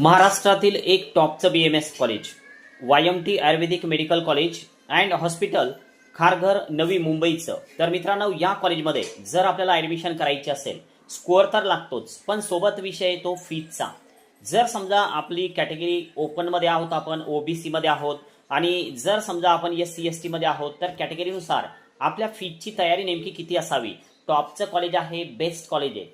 महाराष्ट्रातील एक टॉपचं B M S college Y M T Ayurvedic medical college and hospital Kharghar Navi मुंबईचं. तर मित्रांनो या कॉलेजमध्ये जर आपल्याला ॲडमिशन करायची असेल स्कोअर तर लागतोच पण सोबत विषय येतो फीजचा जर समजा आपली कॅटेगरी ओपनमध्ये आहोत आपण ओबीसीमध्ये आहोत आणि जर समजा आपण एस सी एस टीमध्ये आहोत तर कॅटेगरीनुसार आपल्या फीजची तयारी नेमकी किती असावी? टॉपचं कॉलेज आहे बेस्ट कॉलेज आहे.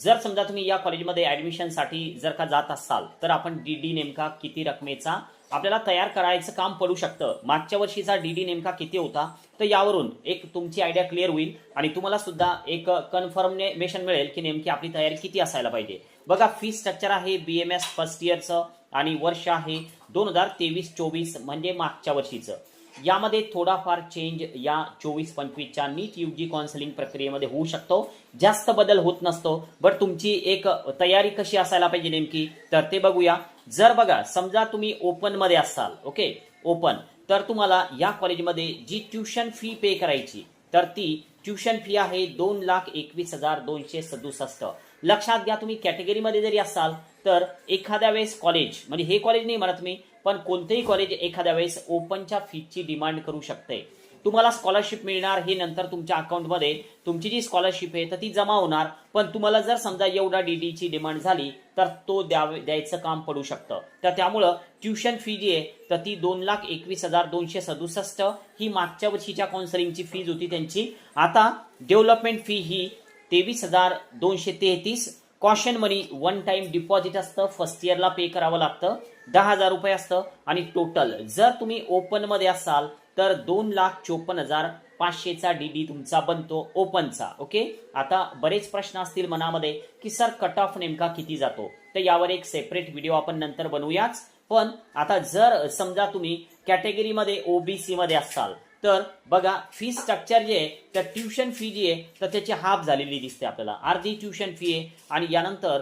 जर समजा तुम्ही या कॉलेजमध्ये ऍडमिशनसाठी जर का जात असाल तर आपण डी डी नेमका किती रकमेचा आपल्याला तयार करायचं काम पडू शकतं. मागच्या वर्षीचा डी डी नेमका किती होता तर यावरून एक तुमची आयडिया क्लिअर होईल आणि तुम्हाला सुद्धा एक कन्फर्मेशन मिळेल की नेमकी आपली तयारी किती असायला पाहिजे. बघा फी स्ट्रक्चर आहे बी एम एस फर्स्ट इयरचं आणि वर्ष आहे दोन हजार तेवीस चोवीस म्हणजे मागच्या वर्षीचं. यामध्ये थोडाफार चेंज या चोवीस पंचवीसच्या नीट यू जी काउन्सिलिंग प्रक्रियेमध्ये होऊ शकतो. जास्त बदल होत नसतो बट तुमची एक तयारी कशी असायला पाहिजे नेमकी तर ते बघूया. जर बघा समजा तुम्ही ओपनमध्ये असाल ओके ओपन तर तुम्हाला या कॉलेजमध्ये जी ट्युशन फी पे करायची तर ती ट्युशन फी आहे दोन लाख एकवीस हजार दोनशे सदुसष्ट. लक्षात घ्या तुम्ही कॅटेगरीमध्ये जरी असाल तर एखाद्या वेळेस कॉलेज म्हणजे हे कॉलेज नाही म्हणत मी पण कोणतेही कॉलेज एखाद्या वेळेस ओपनच्या फीची डिमांड करू शकते. तुम्हाला स्कॉलरशिप मिळणार हे नंतर तुमच्या अकाउंटमध्ये तुमची जी स्कॉलरशिप आहे तर ती जमा होणार. पण तुम्हाला जर समजा एवढा डी डीची डिमांड झाली तर तो द्यावे द्यायचं काम पडू शकतं. तर त्यामुळं ट्युशन फी जी आहे तर ती दोन लाख एकवीस हजार दोनशे सदुसष्ट ही मागच्या वर्षीच्या काउन्सलिंगची फीज होती त्यांची. आता डेव्हलपमेंट फी ही तेवीस हजार दोनशे तेहतीस caution money one time deposit असतं. फर्स्ट इयरला पे करावं लागतं. दहा हजार रुपये असतं. आणि टोटल जर तुम्ही ओपनमध्ये असाल तर दोन लाख चोपन्न हजार पाचशेचा डीडी तुमचा बनतो ओपनचा ओके आता बरेच प्रश्न असतील मनामध्ये की सर कट ऑफ नेमका किती जातो? तर यावर एक सेपरेट व्हिडिओ आपण नंतर बनवूयाच. पण आता जर समजा तुम्ही कॅटेगरीमध्ये ओबीसी मध्ये असाल तर बघा फी स्ट्रक्चर जे आहे त्या ट्युशन फी जी आहे तर त्याची हाफ झालेली दिसते आपल्याला. अर्धी ट्युशन फी आहे आणि यानंतर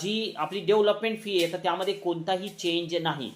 जी आपली डेव्हलपमेंट फी आहे तर त्यामध्ये कोणताही चेंज नाही.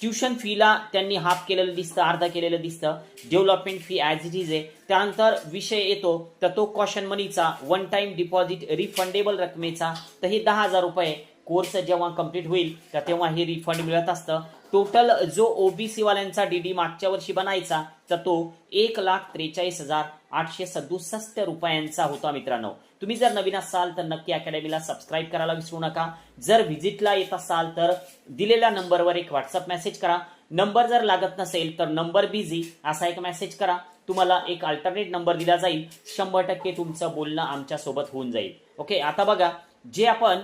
ट्युशन फीला त्यांनी हाफ केलेलं दिसतं अर्धा केलेलं दिसतं. Development fee as it is आहे. त्यानंतर विषय येतो तर तो कॉशन मनीचा वन टाईम डिपॉझिट रिफंडेबल रकमेचा. तर हे दहा हजार रुपये कोर्स जेव्हा कंप्लीट होईल तर तेव्हा हे रिफंड मिळत असतं. टोटल जो ओबीसी वाल्यांचा डीडी मागच्या वर्षी बनायचा तर तो एक लाख त्रेचाळीस हजार आठशे सदुसष्ट रुपयांचा होता मित्रांनो. तुम्ही जर नवीन असाल तर नक्की अकॅडमीला सबस्क्राईब करायला विसरू नका. जर व्हिजिटला येत असाल तर दिलेल्या नंबरवर एक व्हॉट्सअप मेसेज करा. नंबर जर लागत नसेल तर नंबर बिझी असा एक मेसेज करा. तुम्हाला एक अल्टरनेट नंबर दिला जाईल. शंभर टक्के तुमचं बोलणं आमच्यासोबत होऊन जाईल. ओके आता बघा जे आपण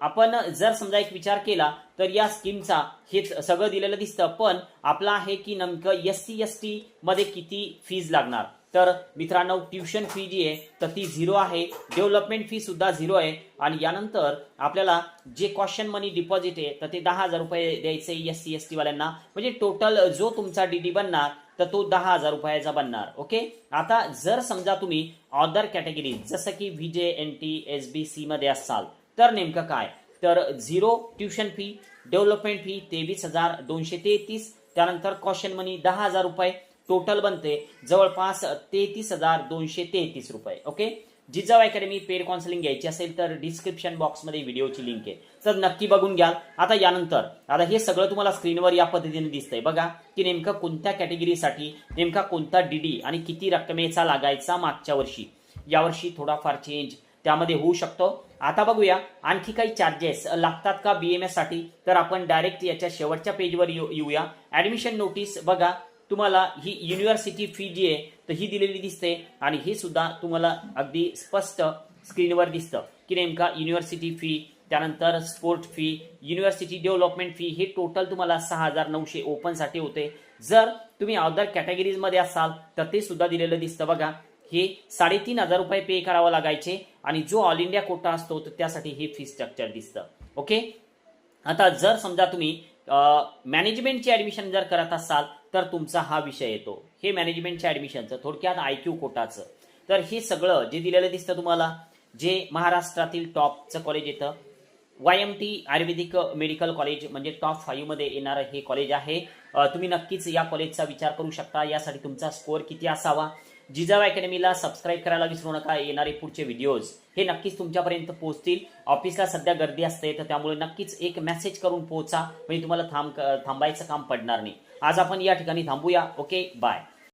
आपण जर समजा एक विचार केला तर या स्कीमचा हे सगळं दिलेलं दिसतं पण आपला आहे की नेमकं एस सी एस टी मध्ये किती फीज लागणार? तर मित्रांनो ट्युशन फी जी आहे तर ती झिरो आहे. डेव्हलपमेंट फी सुद्धा झिरो आहे. आणि यानंतर आपल्याला जे कॉशन मनी डिपॉझिट आहे तर ते दहा हजार रुपये द्यायचे एस सी एस टी वाल्यांना. म्हणजे टोटल जो तुमचा डीडी बनणार तर तो दहा हजार रुपयाचा बनणार ओके? आता जर समजा तुम्ही ऑदर कॅटेगरी जसं की V J N T S B C मध्ये असाल तर नेमकं काय? तर zero tuition fee development fee तेवीस हजार दोनशे तेहतीस त्यानंतर कॉशन मनी दहा हजार रुपये टोटल बनते जवळपास तेहतीस हजार दोनशे तेहतीस रुपये okay? Jijau academy paid counselling घ्यायची असेल तर डिस्क्रिप्शन बॉक्समध्ये व्हिडिओची लिंक आहे. तर नक्की बघून घ्याल. आता यानंतर आता हे सगळं तुम्हाला स्क्रीनवर या पद्धतीने दिसतंय. बघा की नेमकं कोणत्या कॅटेगरीसाठी नेमका कोणता डीडी आणि किती रकमेचा लागायचा मागच्या वर्षी? यावर्षी थोडाफार चेंज त्यामध्ये होऊ शकतो. आता बघूया आणखी काही चार्जेस लागतात का बीएमएससाठी? तर आपण डायरेक्ट याच्या शेवटच्या पेजवर येऊ- येऊया. ऍडमिशन नोटीस बघा तुम्हाला ही युनिव्हर्सिटी फी जी आहे तर ही दिलेली दिसते आणि हे सुद्धा तुम्हाला अगदी स्पष्ट स्क्रीनवर दिसतं की नेमका युनिव्हर्सिटी फी त्यानंतर sport fee university development fee हे टोटल तुम्हाला सहा हजार नऊशे ओपनसाठी होते. जर तुम्ही अदर कॅटेगरीजमध्ये असाल तर ते सुद्धा दिलेलं दिसतं बघा. हे साडेतीन हजार रुपये पे करावं लागायचे आणि जो ऑल इंडिया कोटा असतो तर त्यासाठी हे फी स्ट्रक्चर दिसतं. ओके आता जर समजा तुम्ही मॅनेजमेंटची ऍडमिशन जर करत असाल तर तुमचा हा विषय येतो. हे मॅनेजमेंटच्या ऍडमिशनचं थोडक्यात आय क्यू कोटाचं. तर हे सगळं जे दिलेलं दिसतं तुम्हाला जे महाराष्ट्रातील टॉपचं कॉलेज येतं Y M T Ayurvedic medical college म्हणजे टॉप फाईव्हमध्ये येणारं हे कॉलेज आहे. तुम्ही नक्कीच या कॉलेजचा विचार करू शकता. यासाठी तुमचा स्कोअर किती असावा? जिजाऊ अकॅडमीला सबस्क्राईब करायला विसरू नका. येणारे पुढचे व्हिडिओज हे नक्कीच तुमच्यापर्यंत पोहोचतील. ऑफिसला सध्या गर्दी असते तर त्यामुळे नक्कीच एक मेसेज करून पोहोचा. म्हणजे तुम्हाला थांब थांबायचं काम पडणार नाही. आज आपण या ठिकाणी थांबूया. Okay bye